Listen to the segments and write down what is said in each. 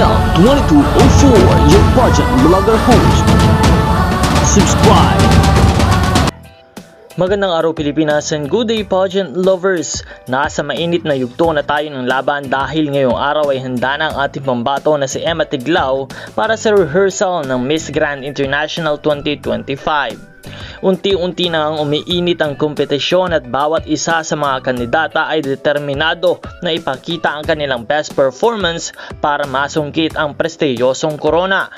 EM2204, your pageant vlogger host. Subscribe. Magandang araw Pilipinas and good day pageant lovers! Nasa mainit na yugto na tayo ng laban dahil ngayong araw ay handa na ang ating pambato na si Emma Tiglao para sa rehearsal ng Miss Grand International 2025. Unti-unti na ang umiinit ang kompetisyon at bawat isa sa mga kandidata ay determinado na ipakita ang kanilang best performance para masungkit ang prestiyosong corona.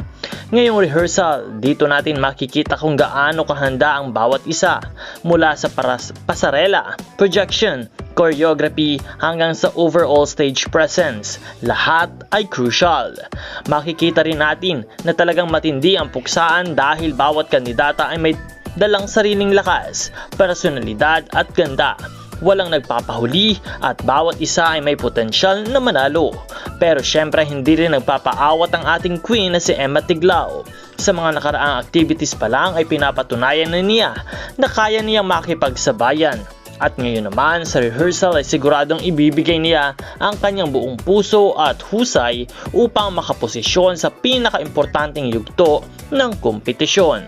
Ngayong rehearsal, dito natin makikita kung gaano kahanda ang bawat isa mula sa paras- pasarela, projection, choreography hanggang sa overall stage presence. Lahat ay crucial. Makikita rin natin na talagang matindi ang puksaan dahil bawat kandidata ay may dalang sariling lakas, personalidad at ganda. Walang nagpapahuli at bawat isa ay may potensyal na manalo. Pero syempre hindi rin nagpapaawat ang ating queen na si Emma Tiglao. Sa mga nakaraang activities pa lang ay pinapatunayan na niya na kaya niyang makipagsabayan. At ngayon naman sa rehearsal ay siguradong ibibigay niya ang kanyang buong puso at husay upang makaposisyon sa pinakaimportanteng yugto ng kompetisyon.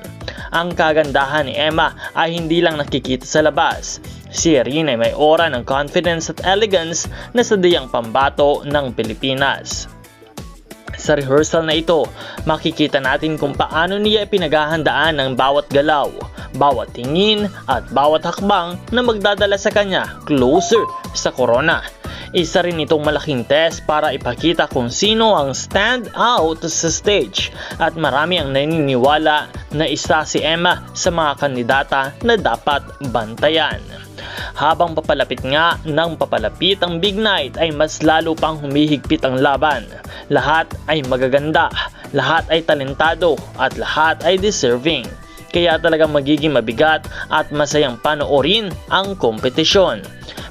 Ang kagandahan ni Emma ay hindi lang nakikita sa labas. Si Erin ay may aura ng confidence at elegance na sadyang pambato ng Pilipinas. Sa rehearsal na ito, makikita natin kung paano niya pinaghahandaan ang bawat galaw, bawat tingin at bawat hakbang na magdadala sa kanya closer sa corona. Isa rin itong malaking test para ipakita kung sino ang stand out sa stage at marami ang naniniwala na isa si Emma sa mga kandidata na dapat bantayan. Habang papalapit nga ng papalapit ang big night ay mas lalo pang humihigpit ang laban. Lahat ay magaganda, lahat ay talentado at lahat ay deserving. Kaya talagang magiging mabigat at masayang panoorin ang kompetisyon.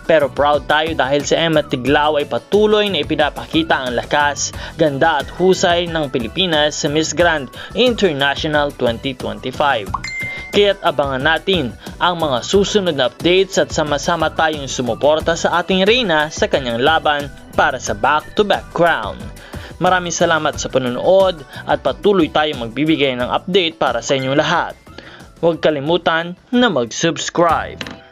Pero proud tayo dahil si Emma Tiglao ay patuloy na ipinapakita ang lakas, ganda at husay ng Pilipinas sa Miss Grand International 2025. Kaya't abangan natin ang mga susunod na updates at sama-sama tayong sumuporta sa ating reyna sa kanyang laban para sa back-to-back crown. Maraming salamat sa panonood at patuloy tayong magbibigay ng update para sa inyong lahat. Huwag kalimutan na mag-subscribe.